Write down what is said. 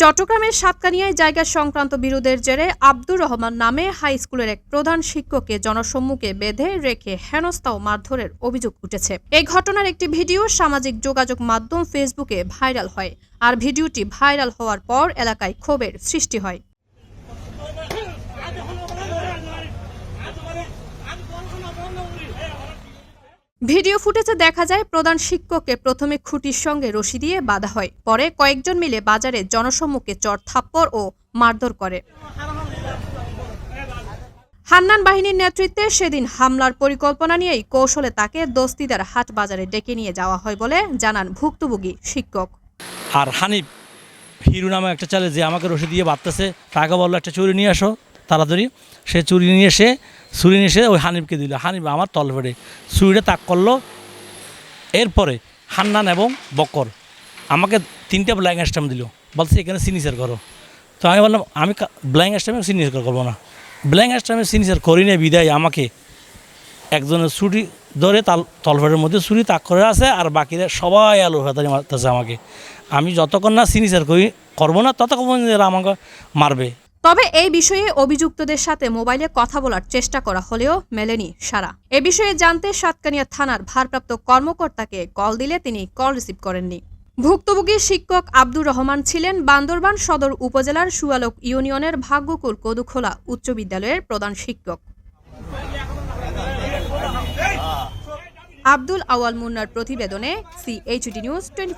চট্টগ্রামের সাতকানিয়ায় জায়গা সংক্রান্ত বিরোধের জেরে আব্দুর রহমান নামে হাই স্কুলের এক প্রধান শিক্ষককে জনসম্মুখে বেঁধে রেখে হেনস্থা ও মারধরের অভিযোগ উঠেছে। এই ঘটনার একটি ভিডিও সামাজিক যোগাযোগ মাধ্যম ফেসবুকে ভাইরাল হয় আর ভিডিওটি ভাইরাল হওয়ার পর এলাকায় ক্ষোভের সৃষ্টি হয়। ভিডিও ফুটেজে দেখা যায়, প্রধান শিক্ষককে প্রথমে খুঁটির সঙ্গে রশি দিয়ে বাঁধা হয়। পরে কয়েকজন মিলে বাজারে জনসম্মুখে চর থাপ্পড় ও মারধর করে। হান্নান বাহিনীর নেতৃত্বে সেদিন হামলার পরিকল্পনা নিয়েই কৌশলে তাকে দস্তিদার হাট বাজারে ডেকে নিয়ে যাওয়া হয় বলে জানান ভুক্তভোগী শিক্ষক। আর হানিফ হিরু নামে একটা ছেলে যে আমাকে রশি দিয়ে বাঁধতেছে, তাকে বলল, একটা চুরি নিয়ে আসো। তাড়াতাড়ি সে চুরি নিয়ে এসে চুরি নিয়ে এসে ওই হানিফকে দিল। হানিফ আমার তল পেড়ে চুরিটা তাক করল। এরপরে হান্নান এবং বকর আমাকে তিনটে ব্ল্যাঙ্ক স্ট্যাম্প দিল। বলছে, এখানে সিগনেচার করো। তো আমি বললাম, আমি ব্ল্যাঙ্ক স্ট্যাম্পে সিগনেচার করব না। ব্ল্যাঙ্ক স্ট্যাম্পে সিগনেচার করি না বিদায় আমাকে। একজনের ছুটি ধরে তাল তলফেটের মধ্যে ছুরি তাক করে আছে আর বাকিরা সবাই আলু হাতারি মারতেছে আমাকে আমি যতক্ষণ না সিগনেচার করি, করব না, ততক্ষণ আমাকে মারবে। তবে এই বিষয়ে অভিযুক্তদের সাথে মোবাইলে কথা বলার চেষ্টা করা হলেও মেলেনি সারা। এ বিষয়ে জানতে সাতকানিয়া থানার ভারপ্রাপ্ত কর্মকর্তাকে কল দিলে তিনি কল রিসিভ করেননি। ভুক্তভোগী শিক্ষক আব্দুর রহমান ছিলেন বান্দরবান সদর উপজেলার সুয়ালক ইউনিয়নের ভাগ্যকুল কদুখোলা উচ্চ বিদ্যালয়ের প্রধান শিক্ষক। আব্দুল আওয়াল মুন্নার প্রতিবেদনে সিএইচডি নিউজ টোয়েন্টি